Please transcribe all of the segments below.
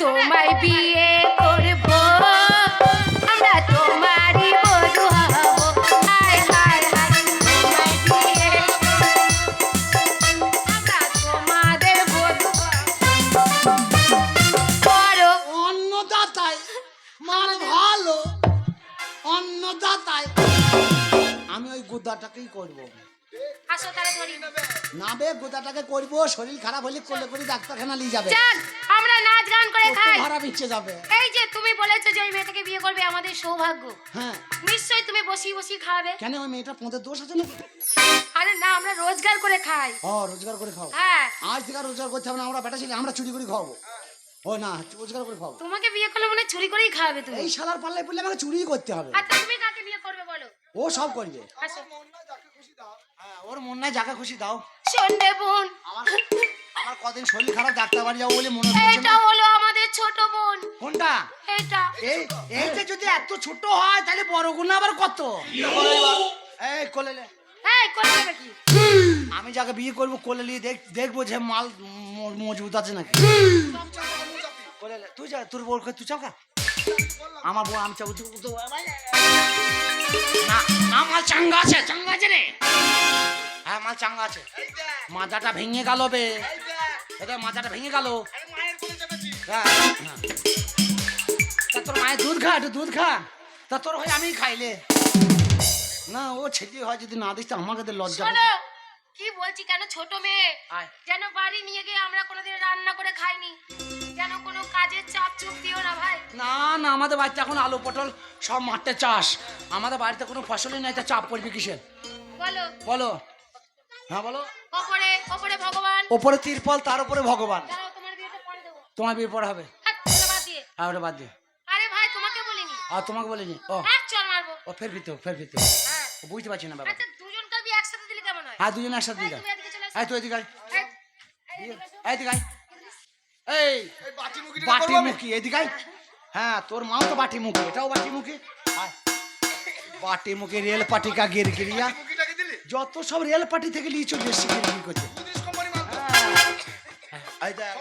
তোমায় বিয়ে করব। আমরা তোমারই বধূ হব। হায় হায় হায়, তোমায় আমি ওই গুদাটাকেই করব। না বে গুদাটাকে করব শরীর খারাপ হলে করলে করে ডাক্তারখানা নিয়ে যাবে। যাক আমরা নাচ গান করে খাই। ভাড়া বিচ্ছে যাবে। এই যে তুমি বলেছ যে ওই মেয়েটাকে বিয়ে করবে আমাদের সৌভাগ্য। হ্যাঁ। নিশ্চয়ই তুমি বসি বসি খাবে কেন ওই মেয়েটা পঁদের দোষ আছে নাকি? আরে না আমরা রোজগার করে খাই। ও রোজগার করে খাও। হ্যাঁ। আজ থেকে রোজগার করতে হবে না আমরা বেটা ছেলে আমরা চুরি করে খাওয়াবো। ও না রোজগার করে খাওয়াবো। তোমাকে বিয়ে করলে মনে চুরি করেই খাওয়াবে তুমি। এই শালার পাল্লায় পড়লে আমাকে চুরি করতে হবে। আচ্ছা তুমি কাকে ও সব করবে। হ্যাঁ ওর মন নাই যাকে খুশি দাও। সন্ধ্যে বোন। আমার আমার কদিন শরীর খারাপ ডাক্তার বাড়ি যাব বলে মনে হচ্ছে এটা হলো আমাদের ছোট বোন। কোনটা? এটা। এই এইটা যদি এত ছোট হয় তাহলে বড় গুণ আবার কত? এই কোলে লে। এই করে দেবে কি? আমি যাকে বিয়ে করব কোলে নিয়ে দেখ দেখব যে মাল মজবুত আছে নাকি। কোলে লে। তুই যা তোর বউ তুই চাকা আমার বউ আমি চাবো তুই তো- না না মাল চাঙ্গা আছে চাঙ্গা আছে রে। হ্যাঁ মাল চাঙ্গা আছে। মাথাটা ভেঙে গেল বে। এটা মাথাটা ভেঙে গেল। হ্যাঁ, হ্যাঁ। তা তোর মায়ের দুধ খা একটু দুধ খা। তা তোর হয় আমি খাইলে না ও ছেলে হয় যদি না দিস তো আমাকে তো লজ্জা শোনো কি বলছি কেন ছোট মেয়ে। যেন বাড়ি নিয়ে গিয়ে আমরা কোনোদিন রান্না করে খাইনি। যেন কোনো কাজের চাপ চুপ দিও না ভাই। না না আমাদের বাড়িতে এখন আলু পটল সব মাঠে চাষ। আমাদের বাড়িতে কোনো ফসলই নাই তা চাপ পড়বে কিসের? বলো। বলো। হ্যাঁ বলো। ওপরে ওপরে ভগবান। ওপরে তিরপল তার উপরে ভগবান। তোমার বিয়েটা পরে দেবো। তোমার বিয়ে পড়া হবে? হাত বাদ দিয়ে। আর ওটা বাদ দিয়ে। আরে ভাই তোমাকে বলিনি। আর তোমাকে বলিনি? ও। এক চল মারবো। ও ফের ভিতর ফের ভিতর হ্যাঁ। বুঝতে পারছি না ব্যাপার আচ্ছা দুজনকে বিয়ে একসাথে দিলে কেমন হয়? হ্যাঁ দুজন একসাথে আসো। এই তুই এদিকে আয়। এদিকে আয়। এই বাটি মুখি এদিকে হ্যাঁ তোর মাও তো বাটি মুখি এটাও বাটি মুখি বাটি মুখি রেল পাটি কা গির গিরিয়া যত সব রেল পার্টি থেকে নিয়ে চলে এসছি গিরগির এই দেখ,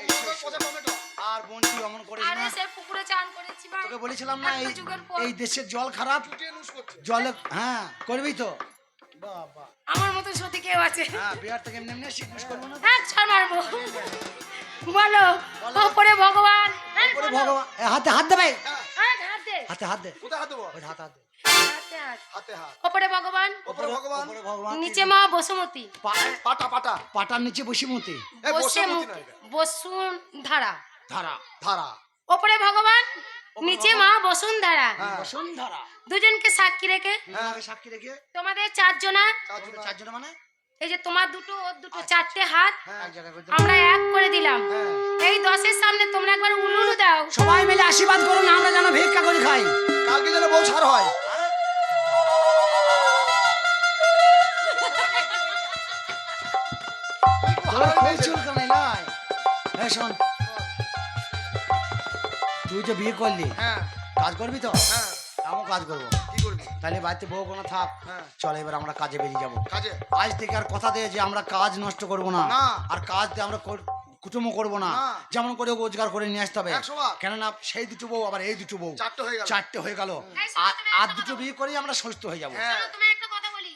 আর বোন তুই অমন করিস আরে না। সে পুকুরে চান করেছি ভাই তোকে বলেছিলাম না এই। এই দেশের জল খারাপ জলে হ্যাঁ করবি তো? বাবা। আমার মতো সত্যি কেউ আছে? হ্যাঁ বিহার থেকে এমনি এমনি শিখমিশ করব না চল মারবো। বলো। ওপরে ভগবান। ভগবান। হাতে হাত দে ভাই। হাত হাত দে। হাতে হাত দে। কোথায় হাত দেবো? হাতে হাত দে। ওপরে ভগবান। ওপরে ভগবান। নিচে মা বসুমতী। পা- পাটা পাটার নিচে বসিমতি। বসুন ধারা ধারা। ধারা। ওপরে ভগবান। নিচে মা বসুন্ধরা। হ্যাঁ। বসুন্ধরা। দুজনকে সাক্ষী রেখে। হ্যাঁ সাক্ষী রেখে। তোমাদের চারজনা। চারজন। চারজন মানে? এই যে তোমার দুটো ওর দুটো চারটে হাত হ্যাঁ। আমরা এক করে দিলাম। হ্যাঁ। এই দশের সামনে তোমরা একবার উলুলু দাও। সবাই মিলে আশীর্বাদ করুন আমরা যেন ভিক্ষা করে খাই। কালকে যেন বউ ছাড় হয়। তোর খুব চুলকানি নাই। এই শোন। তুই যে বিয়ে করলি। হ্যাঁ। কাজ করবি তো? হ্যাঁ। আমিও কাজ করবি। তাহলে বাড়িতে বউ কোনো থাক। হ্যাঁ। চল এবার আমরা কাজে বেরিয়ে যাব। কাজে? আজ থেকে আর কথা দিয়ে যে আমরা কাজ নষ্ট করব না। আর কাজ দিয়ে আমরা কুটুমও করব না। যেমন করে রোজগার করে নিয়ে আসতে হবে। কেননা সেই দুটো বউ আবার এই দুটো বউ। চারটে হয়ে গেল। চারটে হয়ে গেল। আর দুটো বিয়ে করেই আমরা সুস্থ হয়ে যাব। হ্যাঁ শোনো, তোমায় একটা কথা বলি।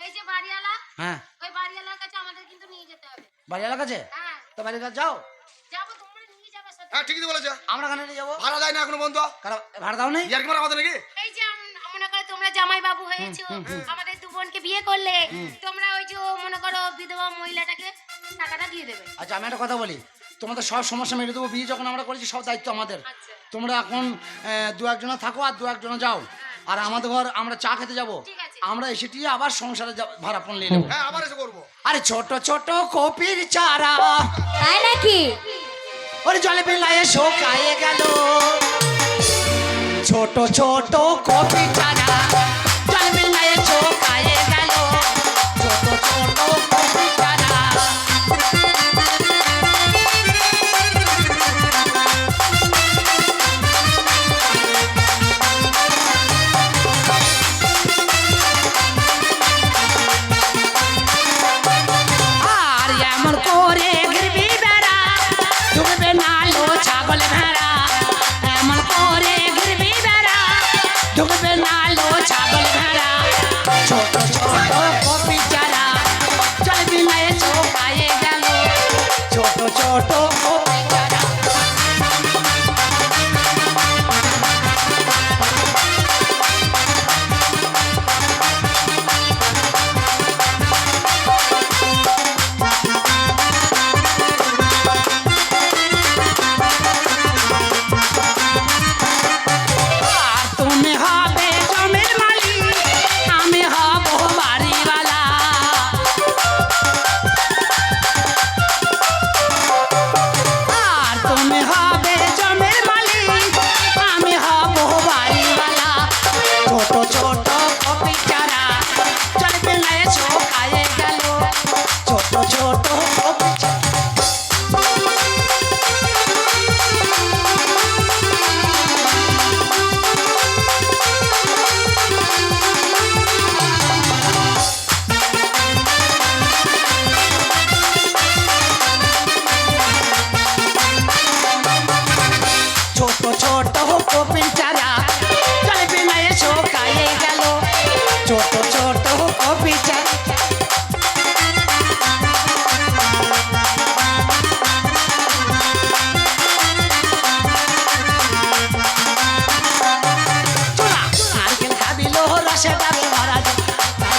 এই যে বাড়িওয়ালা হ্যাঁ। ওই বাড়িওয়ালার কাছে আমাদের কিন্তু নিয়ে যেতে হবে। বাড়ি এলাকাছে হ্যাঁ। তো বাড়ির কাছে যাও। যাব তোমরা নিয়ে যাবে হ্যাঁ ঠিকই বলেছে। আমরা কেন নিয়ে যাব। ভাড়া দেয় না এখনও বন্ধু। ভাড়া দাও নেই? ইয়ার কি মারা কথা নাকি এই যে আম- মনে করো তোমরা জামাই বাবু হয়েছো আমাদের দু বোনকে বিয়ে করলে তোমরা ওই যে মনে করো বিধবা মহিলাটাকে টাকাটা দিয়ে দেবে। আচ্ছা আমি একটা কথা বলি। তোমাদের সব সমস্যা মেরে দেবো। বিয়ে যখন আমরা করেছি সব দায়িত্ব আমাদের। আচ্ছা। তোমরা এখন দু একজনা থাকো আর দু একজনা যাও। আর আমাদের ঘর আমরা চা খেতে যাব। ঠিক আছে। আমরা এসে টিয়ে আবার সংসারে ভাড়া পণ নিয়ে নেব। হ্যাঁ আবার এসে করব। আরে ছোট ছোট কপির চারা। তাই নাকি? ওরে জলে বেলায় শোকায়ে গেল। ছোট ছোট কপি চারা। por. রসে ডাবে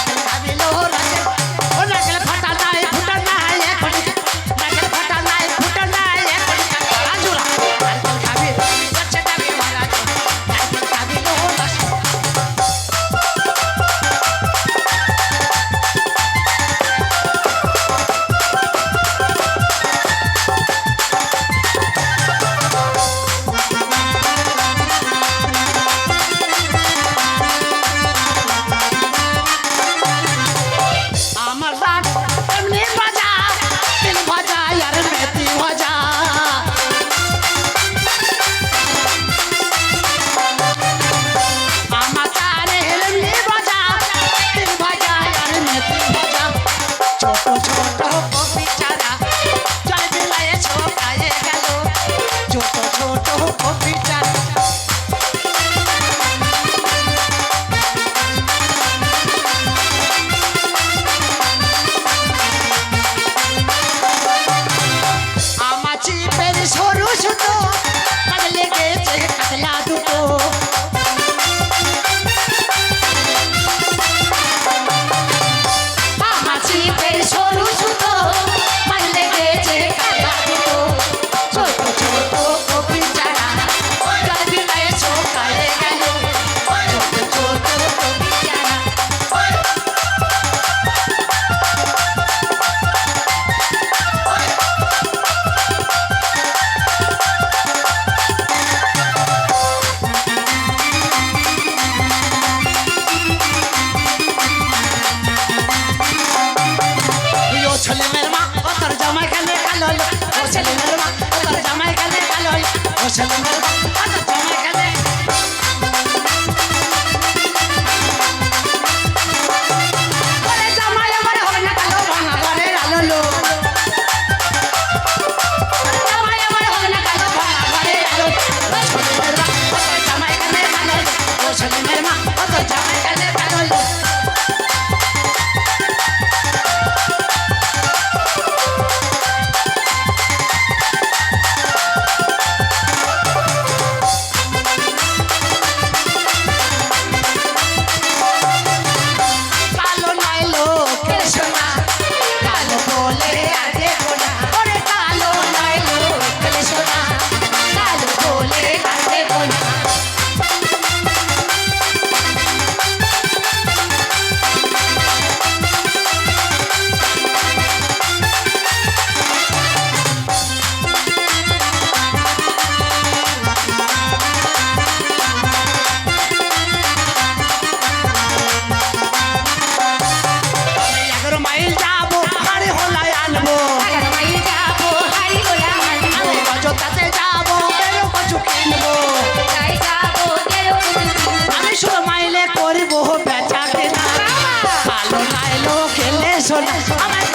শোনা আমার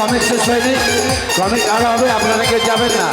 কমিক শেষ হয়নি। কমিক আরও হবে আপনারা কে যাবেন না।